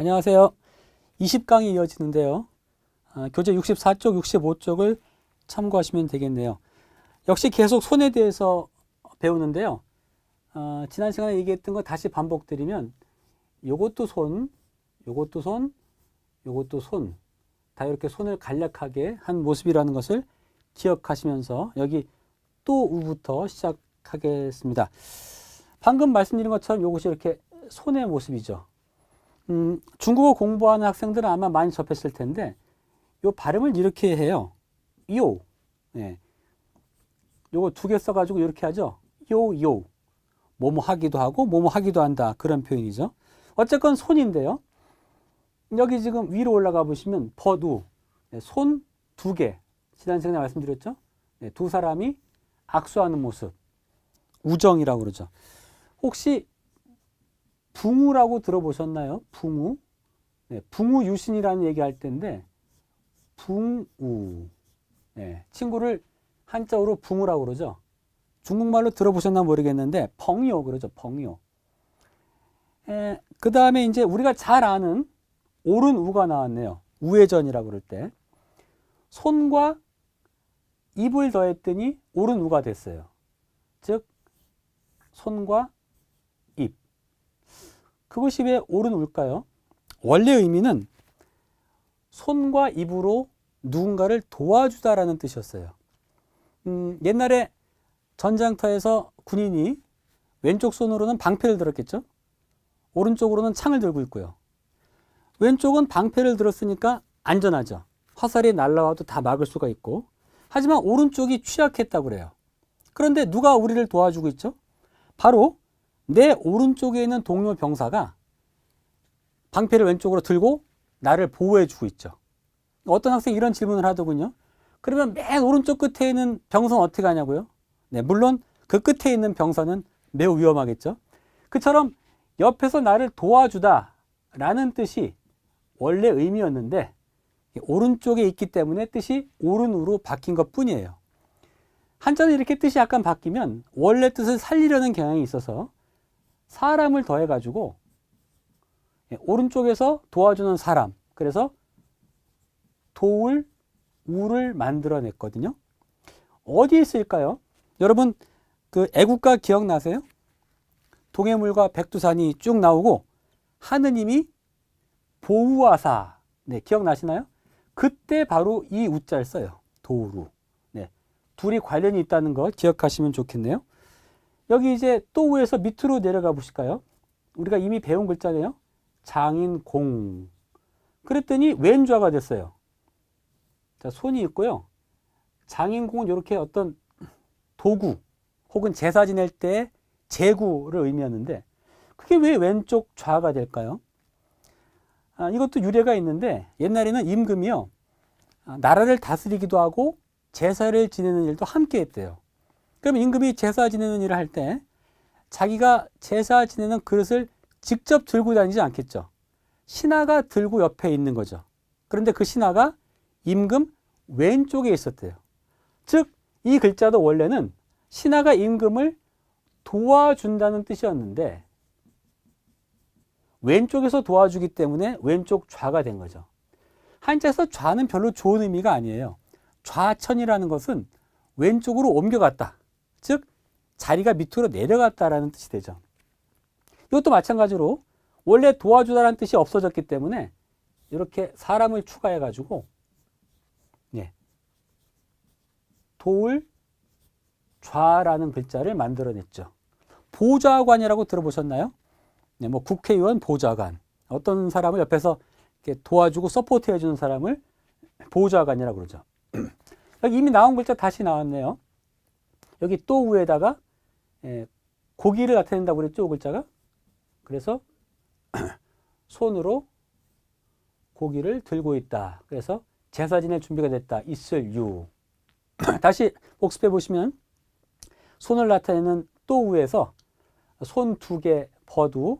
안녕하세요. 20강이 이어지는데요. 아, 교재 64쪽, 65쪽을 참고하시면 되겠네요. 역시 계속 손에 대해서 배우는데요. 아, 지난 시간에 얘기했던 거 다시 반복드리면 요것도 손, 요것도 손, 요것도 손. 다 이렇게 손을 간략하게 한 모습이라는 것을 기억하시면서 여기 또 우부터 시작하겠습니다. 방금 말씀드린 것처럼 이것이 이렇게 손의 모습이죠. 음, 중국어 공부하는 학생들은 아마 많이 접했을 텐데 요 발음을 이렇게 해요. 요. 예. 요거 두 개 써가지고 이렇게 하죠. 요, 요. 뭐뭐 하기도 하고 뭐뭐 하기도 한다. 그런 표현이죠. 어쨌건 손인데요. 여기 지금 위로 올라가 보시면 버두. 네, 손두 개. 지난 시간에 말씀드렸죠. 네, 두 사람이 악수하는 모습. 우정이라고 그러죠. 혹시 붕우라고 들어보셨나요? 붕우. 네, 붕우 유신이라는 얘기할 때인데 붕우. 네, 친구를 한자어로 붕우라고 그러죠. 중국말로 들어보셨나 모르겠는데 벙요 그러죠. 벙요. 그 다음에 이제 우리가 잘 아는 옳은 우가 나왔네요. 우회전이라고 그럴 때 손과 입을 더했더니 옳은 우가 됐어요. 즉 손과 입. 그것이 왜 옳은 우일까요? 원래 의미는 손과 입으로 누군가를 도와주다라는 뜻이었어요. 음, 옛날에 전장터에서 군인이 왼쪽 손으로는 방패를 들었겠죠? 오른쪽으로는 창을 들고 있고요. 왼쪽은 방패를 들었으니까 안전하죠. 화살이 날라와도 다 막을 수가 있고. 하지만 오른쪽이 취약했다고 그래요. 그런데 누가 우리를 도와주고 있죠? 바로 내 오른쪽에 있는 동료 병사가 방패를 왼쪽으로 들고 나를 보호해 주고 있죠. 어떤 학생이 이런 질문을 하더군요. 그러면 맨 오른쪽 끝에 있는 병사는 어떻게 하냐고요? 네, 물론 그 끝에 있는 병사는 매우 위험하겠죠. 그처럼 옆에서 나를 도와주다 라는 뜻이 원래 의미였는데 오른쪽에 있기 때문에 뜻이 오른으로 바뀐 것 뿐이에요. 한자는 이렇게 뜻이 약간 바뀌면 원래 뜻을 살리려는 경향이 있어서 사람을 더해 가지고 오른쪽에서 도와주는 사람 그래서 도울 우를 만들어냈거든요. 어디에 있을까요? 여러분 그 애국가 기억나세요? 동해물과 백두산이 쭉 나오고 하느님이 보우하사 네 기억나시나요? 그때 바로 이 우자를 써요. 도우루. 네. 둘이 관련이 있다는 걸 기억하시면 좋겠네요. 여기 이제 또 위에서 밑으로 내려가 보실까요? 우리가 이미 배운 글자네요. 장인 공. 그랬더니 왼좌가 됐어요. 자, 손이 있고요. 장인 공은 이렇게 어떤 도구 혹은 제사 지낼 때 제구를 의미하는데 그게 왜 왼쪽 좌가 될까요? 아, 이것도 유래가 있는데 옛날에는 임금이요. 아, 나라를 다스리기도 하고 제사를 지내는 일도 함께 했대요. 그럼 임금이 제사 지내는 일을 할 때 자기가 제사 지내는 그릇을 직접 들고 다니지 않겠죠. 신하가 들고 옆에 있는 거죠. 그런데 그 신하가 임금 왼쪽에 있었대요. 즉, 이 글자도 원래는 신하가 임금을 도와준다는 뜻이었는데 왼쪽에서 도와주기 때문에 왼쪽 좌가 된 거죠. 한자에서 좌는 별로 좋은 의미가 아니에요. 좌천이라는 것은 왼쪽으로 옮겨갔다. 즉 자리가 밑으로 내려갔다라는 뜻이 되죠. 이것도 마찬가지로 원래 도와주다라는 뜻이 없어졌기 때문에 이렇게 사람을 추가해 가지고 예. 도울 좌라는 글자를 만들어냈죠. 보좌관이라고 들어보셨나요? 네, 뭐 국회의원 보좌관. 어떤 사람을 옆에서 도와주고 서포트 해주는 사람을 보좌관이라고 그러죠. 이미 나온 글자 다시 나왔네요. 여기 또 위에다가 예, 고기를 나타낸다고 그랬죠, 글자가? 그래서 손으로 고기를 들고 있다. 그래서 제사 지낼 준비가 됐다. 있을 유. 다시 복습해 보시면 손을 나타내는 또 위에서 손 두 개 버두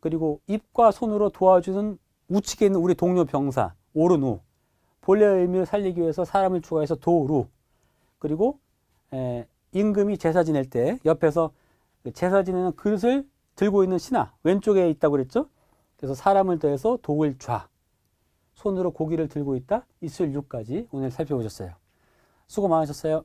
그리고 입과 손으로 도와주는 우측에 있는 우리 동료 병사 오르누 본래의 의미를 살리기 위해서 사람을 추가해서 도루 그리고 에, 임금이 제사 지낼 때 옆에서 제사 지내는 그릇을 들고 있는 신하 왼쪽에 있다고 그랬죠 그래서 사람을 더해서 독을 좌. 손으로 고기를 들고 있다. 있을 6까지 오늘 살펴보셨어요. 수고 많으셨어요.